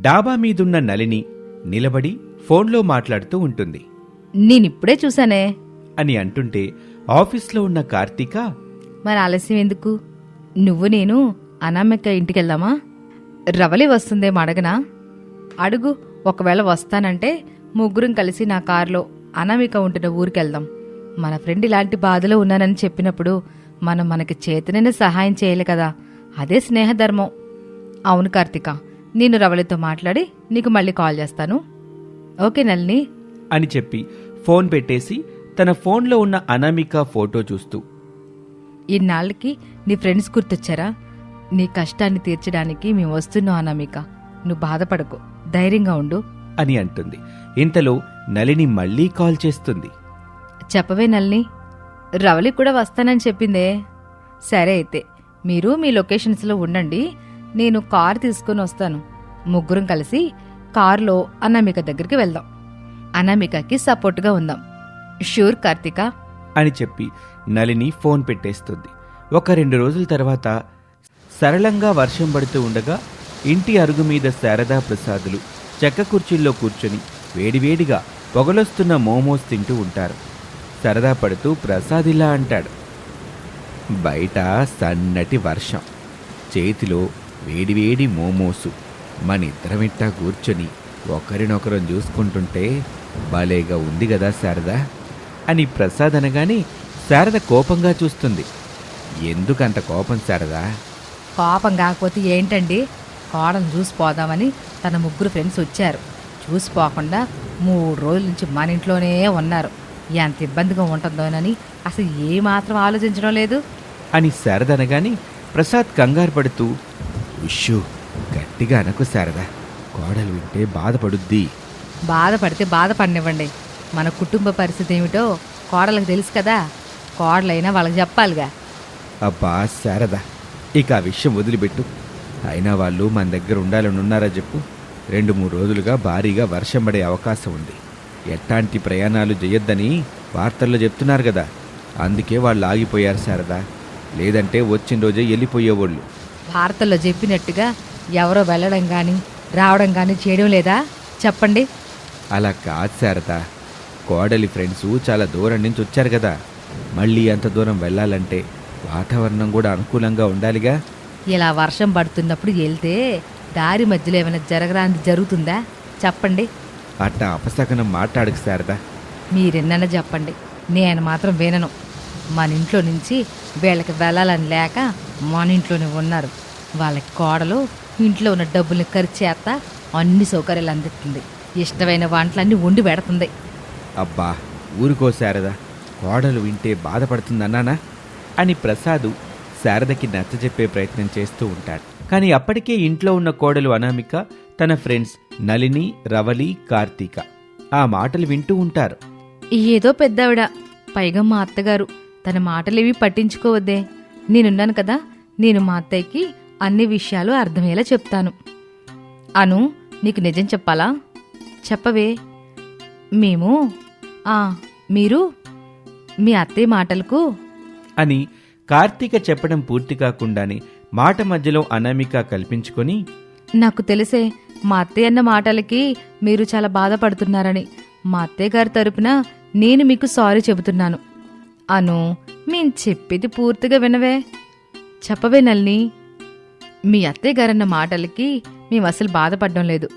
డాబా మీదున్న నలిని నిలబడి ఫోన్లో మాట్లాడుతూ ఉంటుంది. నేనిప్పుడే చూసానే అని అంటుంటే ఆఫీస్లో ఉన్న కార్తీక మరి ఆలస్యం ఎందుకు? నువ్వు నేను అనామిక ఇంటికెళ్దామా? రవలి వస్తుందేమో అడగనా? అడుగు ఒకవేళ వస్తానంటే ముగ్గురం కలిసి నా కారులో అనామిక ఉంటున్న ఊరికెళ్దాం. మన ఫ్రెండ్ ఇలాంటి బాధలో ఉన్నానని చెప్పినప్పుడు మనం మనకి చేతనైనా సహాయం చేయాలి కదా. అదే స్నేహధర్మం. అవును కార్తిక. నేను రవలితో మాట్లాడి నీకు మళ్ళీ కాల్ చేస్తాను. ఓకే నల్ని అని చెప్పి ఫోన్ పెట్టేసి తన ఫోన్లో ఉన్న అనామిక ఫోటో చూస్తూ ఇన్నాళ్ళకి నీ ఫ్రెండ్స్ గుర్తొచ్చారా? నీ కష్టాన్ని తీర్చడానికి మేము వస్తున్నాం అనామిక. నువ్వు బాధపడకు ధైర్యంగా ఉండు. అని అంటుంది. ఇంతలో నలిని మళ్ళీ కాల్ చేస్తుంది. చెప్పవే నల్ని రవలి కూడా వస్తానని చెప్పిందే. సరే అయితే మీరు మీ లొకేషన్స్లో ఉండండి నేను కార్ తీసుకుని వస్తాను. ముగ్గురం కలిసి కారులో అనామిక దగ్గరికి వెళ్దాం. అనామికకి సపోర్ట్గా ఉందాం. షూర్ కార్తిక. అని చెప్పి నలిని ఫోన్ పెట్టేస్తుంది. ఒక రెండు రోజుల తర్వాత సరళంగా వర్షం పడుతూ ఉండగా ఇంటి అరుగు మీద శారదా ప్రసాదులు చెక్క కుర్చీల్లో కూర్చొని వేడివేడిగా పొగలొస్తున్న మోమోస్ తింటూ ఉంటారు. సరదా పడుతూ ప్రసాద్ ఇలా అంటాడు. బయట సన్నటి వర్షం. చేతిలో వేడివేడి మోమోసు. మనిద్దరమిట్టా కూర్చొని ఒకరినొకరం చూసుకుంటుంటే భలేగా ఉంది కదా శారదా? అని ప్రసాద్ అనగానే శారద కోపంగా చూస్తుంది. ఎందుకంత కోపం శారదా? కోపం కాకపోతే ఏంటండి? కోడలు చూసిపోదామని తన ముగ్గురు ఫ్రెండ్స్ వచ్చారు. చూసిపోకుండా మూడు రోజుల నుంచి మన ఇంట్లోనే ఉన్నారు. ఎంత ఇబ్బందిగా ఉంటుందోనని అసలు ఏమాత్రం ఆలోచించడం లేదు. అని శారద అనగానే ప్రసాద్ కంగారు పడుతూ ఉష్షు గట్టిగా అనకు శారద. కోడలు వింటే బాధపడుద్ది. బాధపడితే బాధపడనివ్వండి. మన కుటుంబ పరిస్థితి ఏమిటో కోడలకు తెలుసు కదా. కోడలైనా వాళ్ళకి చెప్పాలిగా. అబ్బా శారద ఇక ఆ విషయం వదిలిపెట్టు. అయినా వాళ్ళు మన దగ్గర ఉండాలని ఉన్నారా చెప్పు. రెండు మూడు రోజులుగా భారీగా వర్షం పడే అవకాశం ఉంది. ఎట్లాంటి ప్రయాణాలు చేయొద్దని వార్తల్లో చెప్తున్నారు కదా. అందుకే వాళ్ళు ఆగిపోయారు శారదా. లేదంటే వచ్చిన రోజే వెళ్ళిపోయేవాళ్ళు వార్తల్లో చెప్పినట్టుగా ఎవరో వెళ్ళడం కానీ రావడం కానీ చేయడం లేదా? చెప్పండి. అలా కాదు శారదా. కోడలి ఫ్రెండ్స్ చాలా దూరం నుంచి వచ్చారు కదా. మళ్ళీ అంత దూరం వెళ్ళాలంటే వాతావరణం కూడా అనుకూలంగా ఉండాలిగా. ఇలా వర్షం పడుతున్నప్పుడు వెళ్తే దారి మధ్యలో ఏమైనా జరగరాంది జరుగుతుందా? చెప్పండి. అట్టా అపశకనం మాట్లాడకు శారదా. మీరెన్న చెప్పండి. నేను మాత్రం వినను. మన ఇంట్లో నుంచి వీళ్ళకి వెళ్ళాలని లేక మన ఇంట్లోనే ఉన్నారు. వాళ్ళకి కోడలు ఇంట్లో ఉన్న డబ్బుల్ని ఖర్చు చేస్తా అన్ని సౌకర్యాలు అందిస్తుంది. ఇష్టమైన వంటలన్నీ వండి పెడుతుంది. అబ్బా ఊరుకో శారద కోడలు వింటే బాధపడుతుందన్నానా? అని ప్రసాదు శారదకి నచ్చజెప్పే ప్రయత్నం చేస్తూ ఉంటాడు. కానీ అప్పటికే ఇంట్లో ఉన్న కోడలు అనామిక తన ఫ్రెండ్స్ నలిని రవలి కార్తీక ఆ మాటలు వింటూ ఉంటారు. ఏదో పెద్దావిడ పైగా మా అత్తగారు తన మాటలేవి పట్టించుకోవద్దే. నేనున్నాను కదా నేను మా అత్తయ్యకి అన్ని విషయాలు అర్థమయ్యేలా చెప్తాను. అను నీకు నిజం చెప్పాలా? చెప్పవే. మేము ఆ మీరు మీ అత్తయ్య మాటలకు? అని కార్తీక చెప్పడం పూర్తి కాకుండానే మాట మధ్యలో అనామిక కల్పించుకొని నాకు తెలిసే మా అత్తయ్య అన్న మాటలకి మీరు చాలా బాధపడుతున్నారని మా అత్తయ్య గారి తరపున నేను మీకు సారీ చెబుతున్నాను. అను మేం చెప్పేది పూర్తిగా వినవే. చెప్పవే నల్ని మీ అత్తయ్య గారన్న మాటలకి మేము అసలు బాధపడడం లేదు.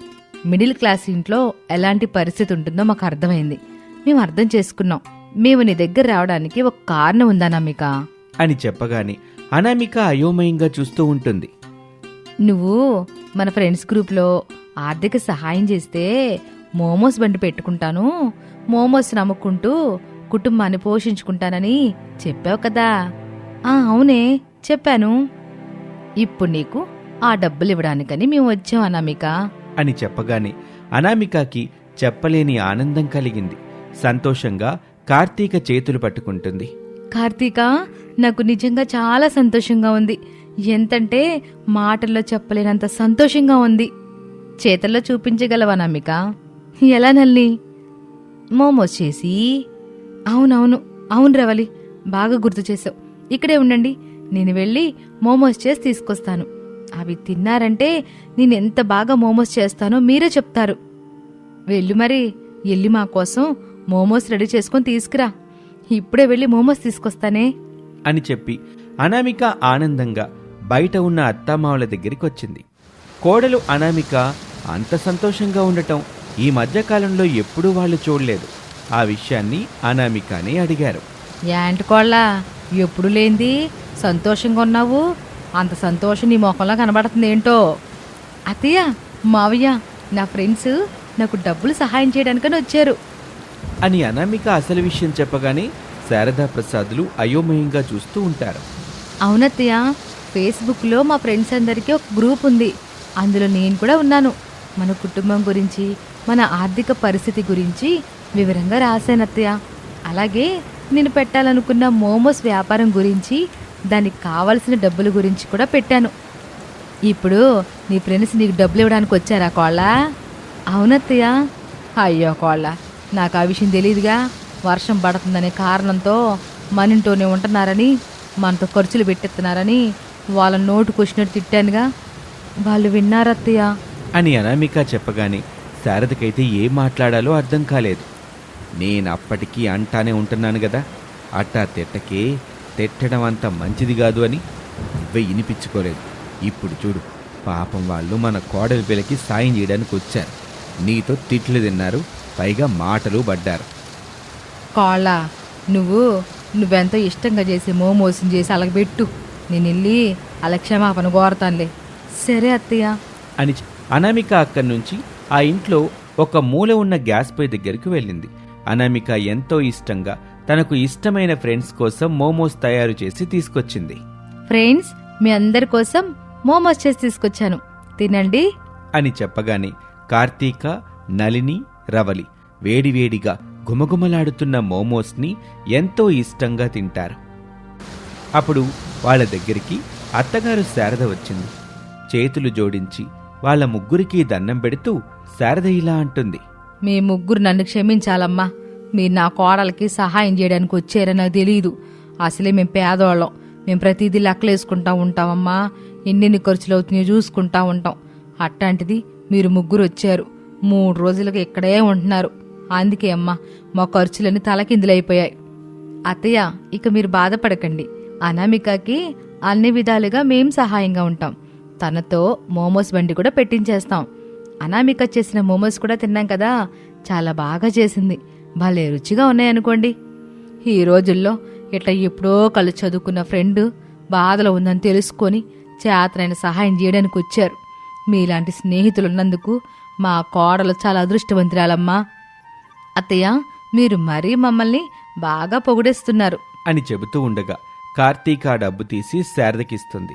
మిడిల్ క్లాస్ ఇంట్లో ఎలాంటి పరిస్థితి ఉంటుందో మాకు అర్థమైంది. మేము అర్థం చేసుకున్నాం. మేము నీ దగ్గర రావడానికి ఒక కారణం ఉందా అని చెప్పగానే అనామిక అయోమయంగా చూస్తూ ఉంటుంది. నువ్వు మన ఫ్రెండ్స్ గ్రూప్లో ఆర్థిక సహాయం చేస్తే మోమోస్ బండి పెట్టుకుంటాను. మోమోస్ నమ్ముకుంటూ కుటుంబాన్ని పోషించుకుంటానని చెప్పావు కదా. ఆ అవునే చెప్పాను. ఇప్పుడు నీకు ఆ డబ్బులు ఇవ్వడానికని మేము వచ్చాం అనామిక. అని చెప్పగానే అనామికకి చెప్పలేని ఆనందం కలిగింది. సంతోషంగా కార్తీక చేతులు పట్టుకుంటుంది. కార్తీక నాకు నిజంగా చాలా సంతోషంగా ఉంది. ఎంతంటే మాటల్లో చెప్పలేనంత సంతోషంగా ఉంది. చేతల్లో చూపించగలవా నమ్మిక ఎలా నల్లి? మోమోస్ చేసి అవునవును అవును రవలి బాగా గుర్తు చేసావు ఇక్కడే ఉండండి నేను వెళ్ళి మోమోస్ చేసి తీసుకొస్తాను. అవి తిన్నారంటే నేను ఎంత బాగా మోమోస్ చేస్తానో మీరే చెప్తారు. వెళ్ళు మరి వెళ్ళి మా కోసం మోమోస్ రెడీ చేసుకొని తీసుకురా. ఇప్పుడే వెళ్ళి మోమోస్ తీసుకొస్తానే. అని చెప్పి అనామిక ఆనందంగా బయట ఉన్న అత్తమావుల దగ్గరికి వచ్చింది. కోడలు అనామిక అంత సంతోషంగా ఉండటం ఈ మధ్యకాలంలో ఎప్పుడూ వాళ్ళు చూడలేదు. ఆ విషయాన్ని అనామికనే అడిగారు. ఏంటి కోళ్ళ ఎప్పుడు లేంది? సంతోషంగా ఉన్నావు? అంత సంతోషం నీ మొఖంలో కనబడుతుంది ఏంటో? అత్తయ్య మావయ్య నా ఫ్రెండ్స్ నాకు డబ్బులు సహాయం చేయడానికని వచ్చారు. అని అనామిక అసలు విషయం చెప్పగానే శారదా ప్రసాదులు అయోమయంగా చూస్తూ ఉంటారు. అవునత్తయ్య ఫేస్బుక్లో మా ఫ్రెండ్స్ అందరికీ ఒక గ్రూప్ ఉంది. అందులో నేను కూడా ఉన్నాను. మన కుటుంబం గురించి మన ఆర్థిక పరిస్థితి గురించి వివరంగా రాశానత్తయ్య అలాగే నేను పెట్టాలనుకున్న మోమోస్ వ్యాపారం గురించి దానికి కావలసిన డబ్బుల గురించి కూడా పెట్టాను. ఇప్పుడు నీ ఫ్రెండ్స్ నీకు డబ్బులు ఇవ్వడానికి వచ్చారా కోళ్ళ? అవునత్తయ్య అయ్యో కోళ్ళ. నాకు ఆ విషయం తెలియదుగా వర్షం పడుతుందనే కారణంతో మన ఇంట్లోనే ఉంటున్నారని మనతో ఖర్చులు పెట్టిస్తున్నారని వాళ్ళ నోటుకు వచ్చినట్టు తిట్టానుగా. వాళ్ళు విన్నారత్తయ్య అని అనామిక చెప్పగానే శారదకైతే ఏం మాట్లాడాలో అర్థం కాలేదు. నేను అప్పటికీ అంటానే ఉంటున్నాను కదా అట్టా తిట్టకే తిట్టడం అంత మంచిది కాదు అని నువ్వే వినిపించుకోలేదు ఇప్పుడు చూడు పాపం వాళ్ళు మన కోడలి పిల్లకి సాయం చేయడానికి వచ్చారు. నీతో తిట్లు తిన్నారు పైగా మాటలు పడ్డారు. కోళ్ళ నువ్వు నువ్వెంతో ఇష్టంగా చేసే మోమోసం చేసి అలాగ పెట్టు నేను వెళ్ళి అలా క్షమాపణ కోరతానులే. సరే అత్తయ్య. అని అనామిక అక్కడి నుంచి ఆ ఇంట్లో ఒక మూల ఉన్న గ్యాస్ పొయ్యి దగ్గరికి వెళ్ళింది. అనామిక ఎంతో ఇష్టంగా తనకు ఇష్టమైన ఫ్రెండ్స్ కోసం మోమోస్ తయారు చేసి తీసుకొచ్చింది. ఫ్రెండ్స్ మీ అందరి కోసం మోమోస్ చేసి తీసుకొచ్చాను. తినండి. అని చెప్పగానే కార్తీక నలిని రవలి వేడివేడిగా గుమగుమలాడుతున్న మోమోస్ని ఎంతో ఇష్టంగా తింటారు. అప్పుడు వాళ్ళ దగ్గరికి అత్తగారు శారద వచ్చింది. చేతులు జోడించి వాళ్ళ ముగ్గురికి దండం పెడుతూ శారద ఇలా అంటుంది. మీ ముగ్గురు నన్ను క్షమించాలమ్మా. మీరు నా కోడలకి సహాయం చేయడానికి వచ్చారని నాకు తెలియదు అసలే మేము పేదవాళ్ళం. మేము ప్రతిదీ లెక్కలేసుకుంటా ఉంటామమ్మా. ఎన్నెన్ని ఖర్చులు అవుతున్నాయో చూసుకుంటా ఉంటాం. అట్లాంటిది మీరు ముగ్గురు వచ్చారు. మూడు రోజులుగా ఇక్కడే ఉంటున్నారు. అందుకే అమ్మా మా ఖర్చులన్నీ తలకిందులైపోయాయి అత్తయ్య ఇక మీరు బాధపడకండి. అనామికకి అన్ని విధాలుగా మేం సహాయంగా ఉంటాం. తనతో మోమోస్ బండి కూడా పెట్టించేస్తాం. అనామిక చేసిన మోమోస్ కూడా తిన్నాం కదా. చాలా బాగా చేసింది. భలే రుచిగా ఉన్నాయనుకోండి. ఈ రోజుల్లో ఇట్లా ఎప్పుడో కళ్ళు చదువుకున్న ఫ్రెండ్ బాధలో ఉందని తెలుసుకొని చేతనైన సహాయం చేయడానికి వచ్చారు. మీలాంటి స్నేహితులు ఉన్నందుకు మా కోడలు చాలా అదృష్టవంతురాలమ్మా. అత్తయ్య మీరు మరీ మమ్మల్ని బాగా పొగిడేస్తున్నారు. అని చెబుతూ ఉండగా కార్తీక ఆ డబ్బు తీసి శారదకిస్తుంది.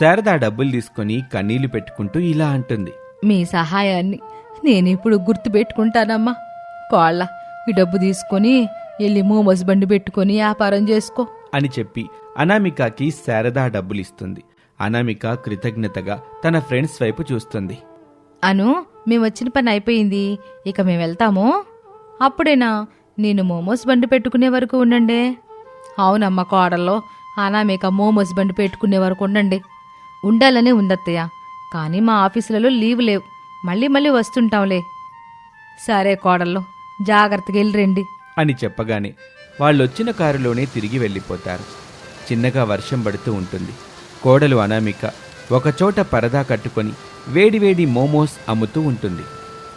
శారద ఆ డబ్బులు తీసుకొని కన్నీళ్ళు పెట్టుకుంటూ ఇలా అంటుంది. మీ సహాయాన్ని నేను ఇప్పుడు గుర్తు పెట్టుకుంటానమ్మా కోళ్ళ ఈ డబ్బు తీసుకొని వెళ్ళి మోమోస్ బండి పెట్టుకొని వ్యాపారం చేసుకో. అని చెప్పి అనామికకి శారద ఆ డబ్బులు ఇస్తుంది అనామిక కృతజ్ఞతగా తన ఫ్రెండ్స్ వైపు చూస్తుంది. అను మేము వచ్చిన పని అయిపోయింది. ఇక మేము వెళ్తాము. అప్పుడేనా? నేను మోమోస్ బండి పెట్టుకునే వరకు ఉండండి. అవునమ్మ కోడల్లో అనామిక మోమోస్ బండి పెట్టుకునే వరకు ఉండండి. ఉండాలనే ఉందత్తయ్య. కానీ మా ఆఫీసులలో లీవ్ లేవు. మళ్ళీ మళ్ళీ వస్తుంటాంలే సరే కోడల్లో జాగ్రత్తగా వెళ్ళి రండి అని చెప్పగానే వాళ్ళొచ్చిన కారులోనే తిరిగి వెళ్ళిపోతారు. చిన్నగా వర్షం పడుతూ ఉంటుంది. కోడలు అనామిక ఒకచోట పరదా కట్టుకొని వేడివేడి మోమోస్ అమ్ముతూ ఉంటుంది.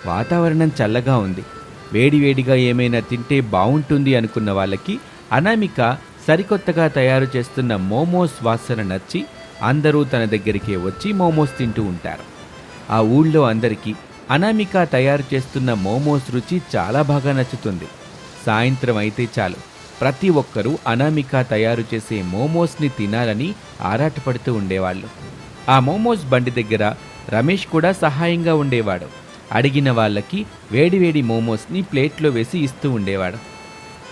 వాతావరణం చల్లగా ఉంది. వేడివేడిగా ఏమైనా తింటే బాగుంటుంది అనుకున్న వాళ్ళకి అనామిక సరికొత్తగా తయారు చేస్తున్న మోమోస్ వాసన నచ్చి అందరూ తన దగ్గరికే వచ్చి మోమోస్ తింటూ ఉంటారు. ఆ ఊళ్ళో అందరికీ అనామిక తయారు చేస్తున్న మోమోస్ రుచి చాలా బాగా నచ్చుతుంది. సాయంత్రం అయితే చాలు. ప్రతి ఒక్కరూ అనామిక తయారు చేసే మోమోస్ని తినాలని ఆరాటపడుతూ ఉండేవాళ్ళు. ఆ మోమోస్ బండి దగ్గర రమేష్ కూడా సహాయంగా ఉండేవాడు. అడిగిన వాళ్ళకి వేడివేడి మోమోస్ని ప్లేట్లో వేసి ఇస్తూ ఉండేవాడు.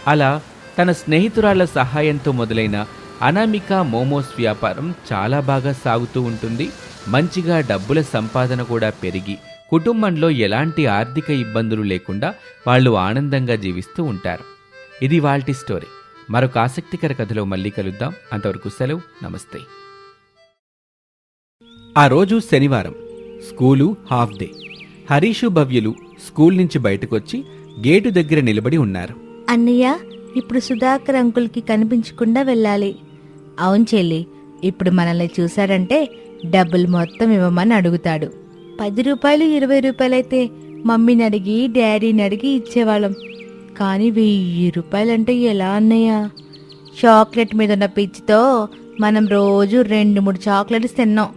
అలా తన స్నేహితురాళ్ళ సహాయంతో మొదలైన అనామిక మోమోస్ వ్యాపారం చాలా బాగా సాగుతూ ఉంటుంది. మంచిగా డబ్బుల సంపాదన కూడా పెరిగి కుటుంబంలో ఎలాంటి ఆర్థిక ఇబ్బందులు లేకుండా వాళ్ళు ఆనందంగా జీవిస్తూ ఉంటారు. ఇది వాల్టి స్టోరీ. మరొక ఆసక్తికర కథలో మళ్ళీ కలుద్దాం. అంతవరకు సెలవు. నమస్తే. ఆ రోజు శనివారం స్కూలు హాఫ్ డే. హరీషు భవ్యులు స్కూల్ నుంచి బయటకొచ్చి గేటు దగ్గర నిలబడి ఉన్నారు. అన్నయ్య ఇప్పుడు సుధాకర్ అంకుల్కి కనిపించకుండా వెళ్ళాలి. అవును చెల్లి ఇప్పుడు మనల్ని చూశాడంటే డబ్బులు మొత్తం ఇవ్వమని అడుగుతాడు. పది రూపాయలు ఇరవై రూపాయలైతే మమ్మీని అడిగి డాడీని అడిగి ఇచ్చేవాళ్ళం. కానీ వెయ్యి రూపాయలంటే ఎలా అన్నయ్య? చాక్లెట్ మీద ఉన్న పిచ్చితో మనం రోజు రెండు మూడు చాక్లెట్స్ తిన్నాం.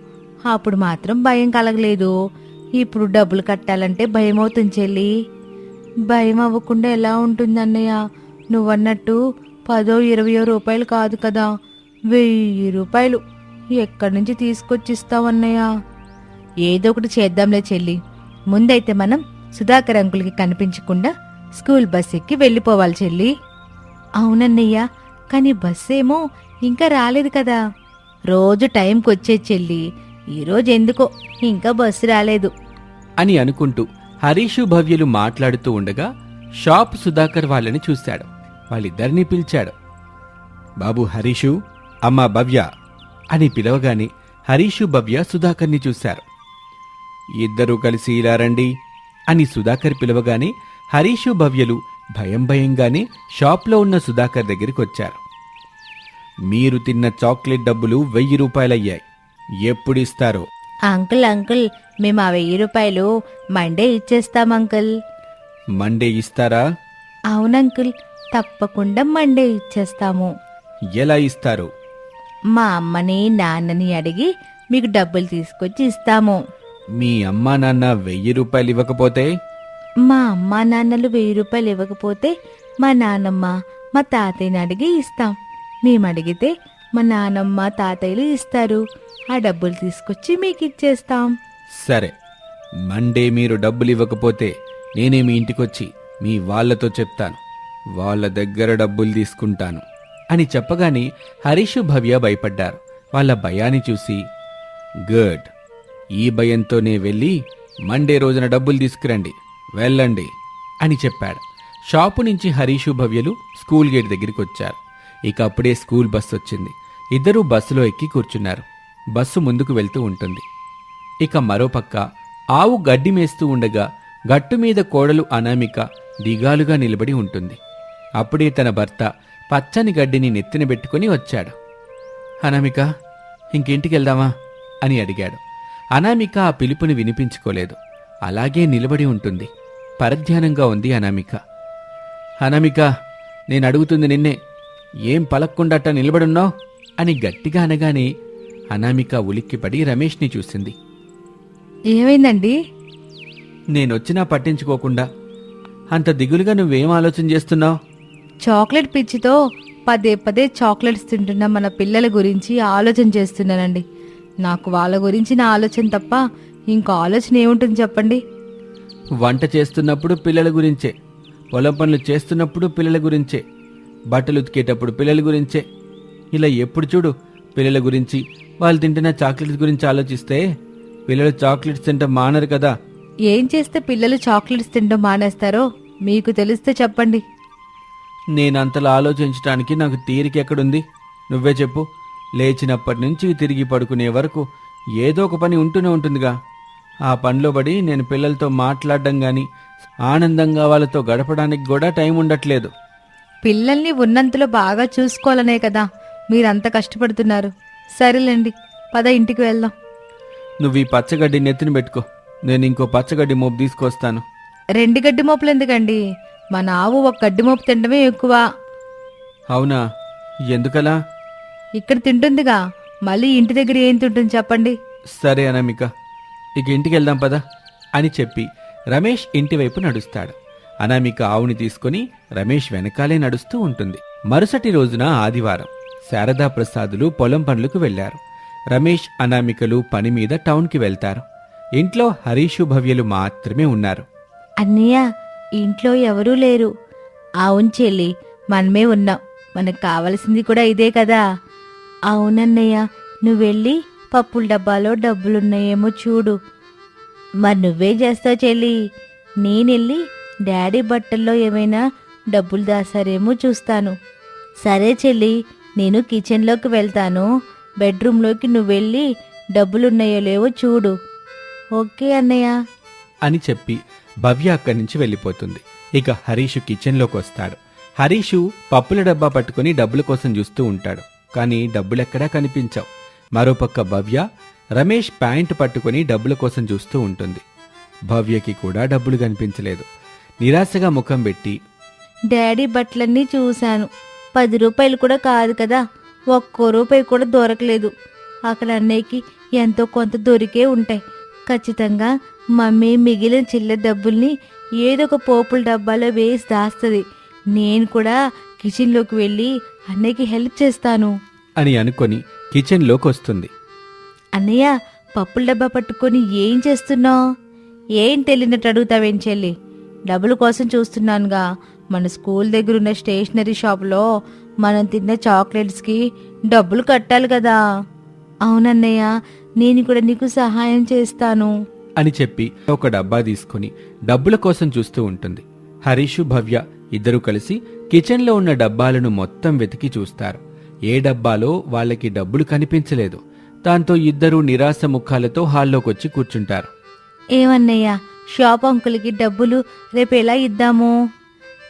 అప్పుడు మాత్రం భయం కలగలేదు. ఇప్పుడు డబ్బులు కట్టాలంటే భయం అవుతుంది చెల్లి. భయం అవ్వకుండా ఎలా ఉంటుంది అన్నయ్య? నువ్వన్నట్టు పదో ఇరవయో రూపాయలు కాదు కదా. వెయ్యి రూపాయలు ఎక్కడి నుంచి తీసుకొచ్చిస్తావన్నయ్యా? ఏదో ఒకటి చేద్దాంలే చెల్లి. ముందైతే మనం సుధాకర్ అంకుల్కి కనిపించకుండా స్కూల్ బస్ ఎక్కి వెళ్ళిపోవాలి చెల్లి. అవునన్నయ్య కానీ బస్ ఏమో ఇంకా రాలేదు కదా. రోజు టైంకి వచ్చే చెల్లి ఈరోజు ఎందుకో ఇంకా బస్సు రాలేదు. అని అనుకుంటూ హరీషు భవ్యులు మాట్లాడుతూ ఉండగా షాప్ సుధాకర్ వాళ్ళని చూశాడు. వాళ్ళిద్దరినీ పిలిచాడు. బాబు హరీషు అమ్మా భవ్య అని పిలవగానే హరీషు భవ్య సుధాకర్ని చూశారు. ఇద్దరూ కలిసి ఇలా రండి అని సుధాకర్ పిలవగానే హరీషు భవ్యలు భయం భయంగానే షాప్లో ఉన్న సుధాకర్ దగ్గరికి వచ్చారు మీరు తిన్న చాక్లెట్ డబ్బులు వెయ్యి రూపాయలయ్యాయి. ఎప్పుడిస్తారో? అంకుల్ అంకుల్ మేము ఆ వెయ్యి రూపాయలు మండే ఇచ్చేస్తాం అంకుల్. మండే ఇస్తారా? అవునంకుల్ తప్పకుండా మండే ఇచ్చేస్తాము. ఎలా ఇస్తారు? మా అమ్మని నాన్నని అడిగి మీకు డబ్బులు తీసుకొచ్చి ఇస్తాము. మీ అమ్మా నాన్న వెయ్యి రూపాయలు ఇవ్వకపోతే? మా అమ్మా నాన్నలు వెయ్యి రూపాయలు ఇవ్వకపోతే మా నాన్నమ్మ మా తాతయ్యని అడిగి ఇస్తాం. మేము అడిగితే మా నానమ్మ తాతయ్యలు ఇస్తారు. ఆ డబ్బులు తీసుకొచ్చి మీకు ఇచ్చేస్తాం. సరే. మండే మీరు డబ్బులు ఇవ్వకపోతే నేనే మీ ఇంటికొచ్చి మీ వాళ్ళతో చెప్తాను. వాళ్ళ దగ్గర డబ్బులు తీసుకుంటాను. అని చెప్పగానే హరీషు భవ్య భయపడ్డారు. వాళ్ళ భయాన్ని చూసి గుడ్. ఈ భయంతోనే వెళ్ళి మండే రోజున డబ్బులు తీసుకురండి. వెళ్ళండి. అని చెప్పాడు. షాపు నుంచి హరీషు భవ్యలు స్కూల్ గేట్ దగ్గరికి వచ్చారు. ఇక అప్పుడే స్కూల్ బస్సు వచ్చింది. ఇద్దరూ బస్సులో ఎక్కి కూర్చున్నారు. బస్సు ముందుకు వెళ్తూ ఉంటుంది. ఇక మరోపక్క ఆవు గడ్డి మేస్తూ ఉండగా గట్టు మీద కోడలు అనామిక దిగాలుగా నిలబడి ఉంటుంది. అప్పుడే తన భర్త పచ్చని గడ్డిని నెత్తిన పెట్టుకుని వచ్చాడు. అనామిక ఇంకింటికి వెళ్దామా అని అడిగాడు. అనామిక ఆ పిలుపుని వినిపించుకోలేదు. అలాగే నిలబడి ఉంటుంది. పరధ్యానంగా ఉంది అనామిక. అనామిక నేను అడుగుతుంది నిన్నే. ఏం పలక్కుండట నిలబడున్నావు? అని గట్టిగా అనగానే అనామిక ఉలిక్కిపడి రమేష్ని చూసింది. ఏమైందండి? నేనొచ్చినా పట్టించుకోకుండా. అంత దిగులుగా నువ్వేం ఆలోచన చేస్తున్నావు? చాక్లెట్ పిచ్చితో పదే పదే చాక్లెట్స్ తింటున్న మన పిల్లల గురించి ఆలోచన చేస్తున్నానండి. నాకు వాళ్ళ గురించి నా ఆలోచన తప్ప ఇంకో ఆలోచన ఏముంటుంది చెప్పండి? వంట చేస్తున్నప్పుడు పిల్లల గురించే పొలం పనులు చేస్తున్నప్పుడు పిల్లల గురించే బట్టలు ఉతికేటప్పుడు పిల్లల గురించే. ఇలా ఎప్పుడు చూడు పిల్లల గురించి వాళ్ళు తింటున్న చాక్లెట్స్ గురించి ఆలోచిస్తే పిల్లలు చాక్లెట్స్ తింటే మానరు కదా. ఏం చేస్తే పిల్లలు చాక్లెట్స్ తినడం మానేస్తారో మీకు తెలిస్తే చెప్పండి. నేనంతలా ఆలోచించడానికి నాకు తీరిక ఎక్కడుంది? నువ్వే చెప్పు. లేచినప్పటి నుంచి తిరిగి పడుకునే వరకు ఏదో ఒక పని ఉంటూనే ఉంటుందిగా. ఆ పనిలో పడి నేను పిల్లలతో మాట్లాడడం గాని ఆనందంగా వాళ్ళతో గడపడానికి కూడా టైం ఉండట్లేదు. పిల్లల్ని ఉన్నంతలో బాగా చూసుకోవాలనే కదా. మీరంత కష్టపడుతున్నారు. సరేలేండి పద ఇంటికి వెళ్దాం. నువ్వు ఈ పచ్చగడ్డి నెత్తిన పెట్టుకో. నేను ఇంకో పచ్చగడ్డి మోపు తీసుకొస్తాను. రెండు గడ్డి మోపులు ఎందుకండి? మన ఆవు ఒక గడ్డి మోపు తినడమే ఎక్కువ. అవునా? ఎందుకలా? ఇక్కడ తింటుందిగా. మళ్ళీ ఇంటి దగ్గర ఏం తింటుంది చెప్పండి. సరే అనామిక. ఇక ఇంటికి వెళ్దాం పదా అని చెప్పి రమేష్ ఇంటి వైపు నడుస్తాడు. అనామిక ఆవుని తీసుకుని రమేష్ వెనకాలే నడుస్తూ ఉంటుంది. మరుసటి రోజున ఆదివారం శారదా ప్రసాదులు పొలం పనులకు వెళ్ళారు రమేష్ అనామికలు పని మీద టౌన్కి వెళ్తారు. ఇంట్లో హరీషు భవ్యలు మాత్రమే ఉన్నారు. అన్నయ్య ఇంట్లో ఎవరూ లేరు. అవును చెల్లి మనమే ఉన్నాం. మనకు కావలసింది కూడా ఇదే కదా. అవునన్నయ్య నువ్వు వెళ్ళి పప్పుల డబ్బాలో డబ్బులున్నాయేమో చూడు. మరి నువ్వే చేస్తావు చెల్లి. నేనెళ్ళి డాడీ బట్టల్లో ఏమైనా డబ్బులు దాసారేమో చూస్తాను. సరే చెల్లి నేను కిచెన్లోకి వెళ్తాను. బెడ్రూమ్లోకి నువ్వెళ్ళి డబ్బులున్నాయో లేవో చూడు. ఓకే అన్నయ్య. అని చెప్పి భవ్య అక్కడి నుంచి వెళ్ళిపోతుంది. ఇక హరీషు కిచెన్లోకి వస్తాడు. హరీషు పప్పుల డబ్బా పట్టుకుని డబ్బుల కోసం చూస్తూ ఉంటాడు. కానీ డబ్బులెక్కడా కనిపించావు. మరోపక్క భవ్య రమేష్ ప్యాంటు పట్టుకుని డబ్బుల కోసం చూస్తూ ఉంటుంది. భవ్యకి కూడా డబ్బులు కనిపించలేదు. నిరాశగా ముఖం పెట్టి డాడీ బట్టలన్నీ చూశాను. పది రూపాయలు కూడా కాదు కదా. ఒక్కో రూపాయి కూడా దొరకలేదు. అక్కడ అన్నయ్యకి ఎంతో కొంత దొరికే ఉంటాయి. ఖచ్చితంగా మమ్మీ మిగిలిన చిల్లర డబ్బుల్ని ఏదో ఒక పోపుల డబ్బాలో వేసి దాస్తుంది. నేను కూడా కిచెన్లోకి వెళ్ళి అన్నయ్యకి హెల్ప్ చేస్తాను. అని అనుకొని కిచెన్లోకి వస్తుంది. అన్నయ్య పప్పుల డబ్బా పట్టుకొని ఏం చేస్తున్నావు? ఏం తెలియనట్టు అడుగుతావేం చెల్లి? డబ్బుల కోసం చూస్తున్నానుగా. మన స్కూల్ దగ్గర ఉన్న స్టేషనరీ షాప్లో మనం తిన్న చాక్లెట్స్కి డబ్బులు కట్టాలి కదా. అవునన్నయ్య నేను కూడా నీకు సహాయం చేస్తాను. అని చెప్పి ఒక డబ్బా తీసుకుని డబ్బుల కోసం చూస్తూ ఉంటుంది. హరీషు భవ్య ఇద్దరూ కలిసి కిచెన్లో ఉన్న డబ్బాలను మొత్తం వెతికి చూస్తారు. ఏ డబ్బాలో వాళ్ళకి డబ్బులు కనిపించలేదు. దాంతో ఇద్దరూ నిరాశ ముఖాలతో హాల్లోకొచ్చి కూర్చుంటారు. ఏమన్నయ్యా షాప్ అంకుల్కి డబ్బులు రేపు ఎలా ఇద్దాము?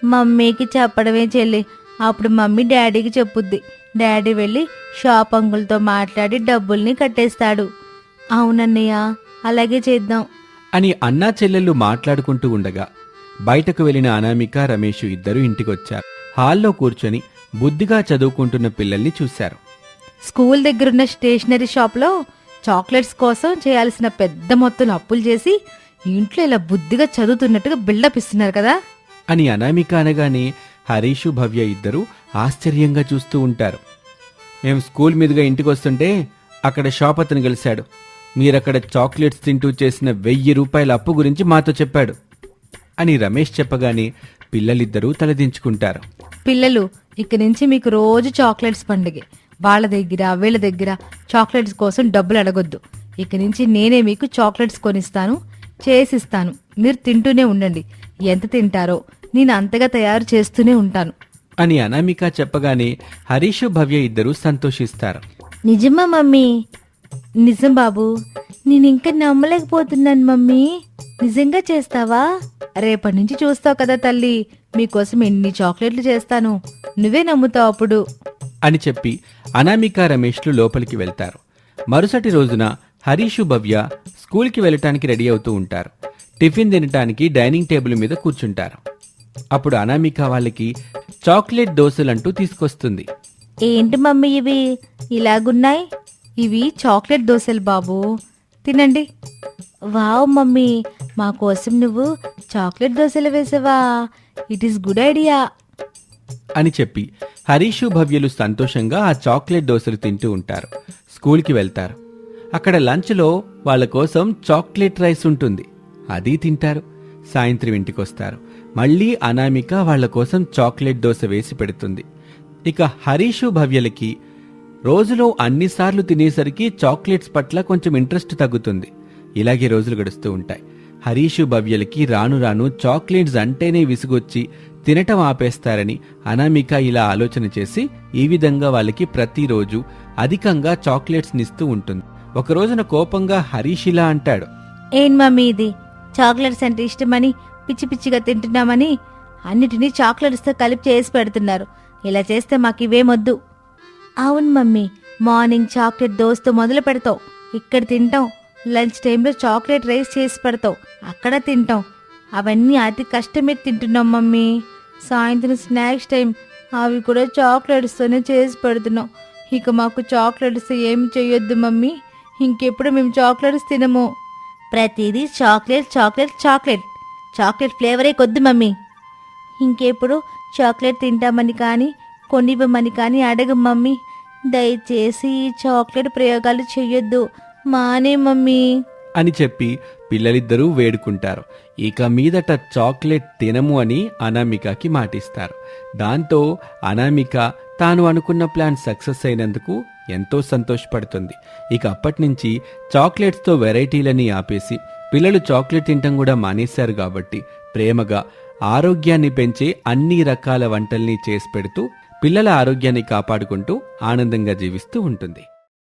మమ్మీకి చెప్పడమే చెల్లి. అప్పుడు మమ్మీ డాడీకి చెప్పుద్ది. డాడీ వెళ్ళి షాప్ అంకుల్తో మాట్లాడి డబ్బుల్ని కట్టేస్తాడు. అవునన్నయ్య. అలాగే చేద్దాం. అని అన్నా చెల్లెళ్ళు మాట్లాడుకుంటూ ఉండగా బయటకు వెళ్ళిన అనామిక రమేష్ ఇద్దరూ ఇంటికొచ్చారు. హాల్లో కూర్చొని బుద్ధిగా చదువుకుంటున్న పిల్లల్ని చూశారు. స్కూల్ దగ్గరున్న స్టేషనరీ షాప్లో చాక్లెట్స్ కోసం చేయాల్సిన పెద్ద మొత్తం అప్పులు చేసి ఇంట్లో ఇలా బుద్ధిగా చదువుతున్నట్టుగా బిల్డప్ ఇస్తున్నారు కదా. అని అనామిక అనగానే హరీషు భవ్య ఇద్దరూ ఆశ్చర్యంగా చూస్తూ ఉంటారు. మేము స్కూల్ మీదుగా ఇంటికి వస్తుంటే అక్కడ షాప్ అతను కలిశాడు మీరక్కడ చాక్లెట్స్ తింటూ చేసిన వెయ్యి రూపాయల అప్పు గురించి మాతో చెప్పాడు. అని రమేష్ చెప్పగానే పిల్లలిద్దరూ తలదించుకుంటారు. పిల్లలు ఇక నుంచి మీకు రోజు చాక్లెట్స్ పండుగే. వాళ్ళ దగ్గర వీళ్ళ దగ్గర చాక్లెట్స్ కోసం డబ్బులు అడగొద్దు. ఇక నుంచి నేనే మీకు చాక్లెట్స్ కొనిస్తాను చేసిస్తాను. మీరు తింటూనే ఉండండి. ఎంత తింటారో నేను అంతగా తయారు చేస్తూనే ఉంటాను. అని అనామిక చెప్పగానే హరీషు భవ్య ఇద్దరూ సంతోషిస్తారు. నిజమా మమ్మీ? నిజం బాబు నేను ఇంకా నమ్మలేకపోతున్నాను మమ్మీ. నిజంగా చేస్తావా? రేపటి నుంచి చూస్తావు కదా తల్లి మీకోసం ఎన్ని చాక్లెట్లు చేస్తాను. నువ్వే నమ్ముతావు అప్పుడు. అని చెప్పి అనామిక రమేష్లు లోపలికి వెళ్తారు. మరుసటి రోజున హరీషు భవ్య స్కూల్కి వెళ్ళటానికి రెడీ అవుతూ ఉంటారు. టిఫిన్ తినటానికి డైనింగ్ టేబుల్ మీద కూర్చుంటారు. అప్పుడు అనామిక వాళ్ళకి చాక్లెట్ దోశలంటూ తీసుకొస్తుంది. ఏంటి మమ్మీ ఇవి? ఇలాగున్నాయి? ఇవి చాక్లెట్ దోశలు బాబు. తినండి. Wow mummy. మా కోసం నువ్వు చాక్లెట్ దోశలు వేసావా? ఇట్ ఈస్ గుడ్ ఐడియా అని చెప్పి హరీషు భవ్యలు సంతోషంగా ఆ చాక్లెట్ దోశలు తింటూ ఉంటారు. స్కూల్కి వెళ్తారు. అక్కడ లంచ్లో వాళ్ళ కోసం చాక్లెట్ రైస్ ఉంటుంది. అది తింటారు. సాయంత్రం ఇంటికొస్తారు. మళ్ళీ అనామిక వాళ్ళ కోసం చాక్లెట్ దోశ వేసి పెడుతుంది. ఇక హరీషు భవ్యలకి రోజులో అన్నిసార్లు తినేసరికి చాక్లెట్స్ పట్ల కొంచెం ఇంట్రెస్ట్ తగ్గుతుంది. ఇలాగే రోజులు గడుస్తూ ఉంటాయి. హరీషు భవ్యలకి రాను రాను చాక్లెట్స్ అంటేనే విసుగొచ్చి తినటం ఆపేస్తారని అనామిక ఇలా ఆలోచన చేసి ఈ విధంగా వాళ్ళకి ప్రతిరోజు అధికంగా చాక్లెట్స్ నిస్తూ ఉంటుంది. ఒక రోజున కోపంగా హరీష్ ఇలా అంటాడు. ఏం మమ్మీ ఇది? చాక్లెట్స్ అంటే ఇష్టమని పిచ్చి పిచ్చిగా తింటున్నామని అన్నిటినీ చాక్లెట్స్తో కలిపి చేసి పెడుతున్నారు. ఇలా చేస్తే మాకు ఇవేమొద్దు అవును మమ్మీ మార్నింగ్ చాక్లెట్ దోస్తో మొదలు పెడతావు. ఇక్కడ తింటాం. లంచ్ టైంలో చాక్లెట్ రైస్ చేసి పెడతావు. అక్కడ తింటాం. అవన్నీ అతి కష్టమే తింటున్నాం మమ్మీ. సాయంత్రం స్నాక్స్ టైం. అవి కూడా చాక్లెట్స్తోనే చేసి పెడుతున్నాం. ఇక మాకు చాక్లెట్స్ ఏమి చేయొద్దు మమ్మీ. ఇంకెప్పుడు మేము చాక్లెట్స్ తినము. ప్రతిదీ చాక్లెట్ చాక్లెట్ చాక్లెట్. చాక్లెట్ ఫ్లేవరే కొద్దు మమ్మీ. ఇంకెప్పుడు చాక్లెట్ తింటామని కానీ కొనివ్వమని కానీ అడగ మమ్మీ. దయచేసి ఈ చాక్లెట్ ప్రయోగాలు చెయ్యొద్దు. మానే మమ్మీ. అని చెప్పి పిల్లలిద్దరూ వేడుకుంటారు. ఇక మీదట చాక్లెట్ తినము అని అనామికకి మాటిస్తారు. దాంతో అనామిక తాను అనుకున్న ప్లాన్ సక్సెస్ అయినందుకు ఎంతో సంతోషపడుతుంది. ఇక అప్పటి నుంచి చాక్లెట్స్తో వెరైటీలని ఆపేసి పిల్లలు చాక్లెట్ తినటం కూడా మానేశారు కాబట్టి ప్రేమగా ఆరోగ్యాన్ని పెంచే అన్ని రకాల వంటల్ని చేసి పెడుతూ పిల్లల ఆరోగ్యాన్ని కాపాడుకుంటూ ఆనందంగా జీవిస్తూ ఉంటుంది.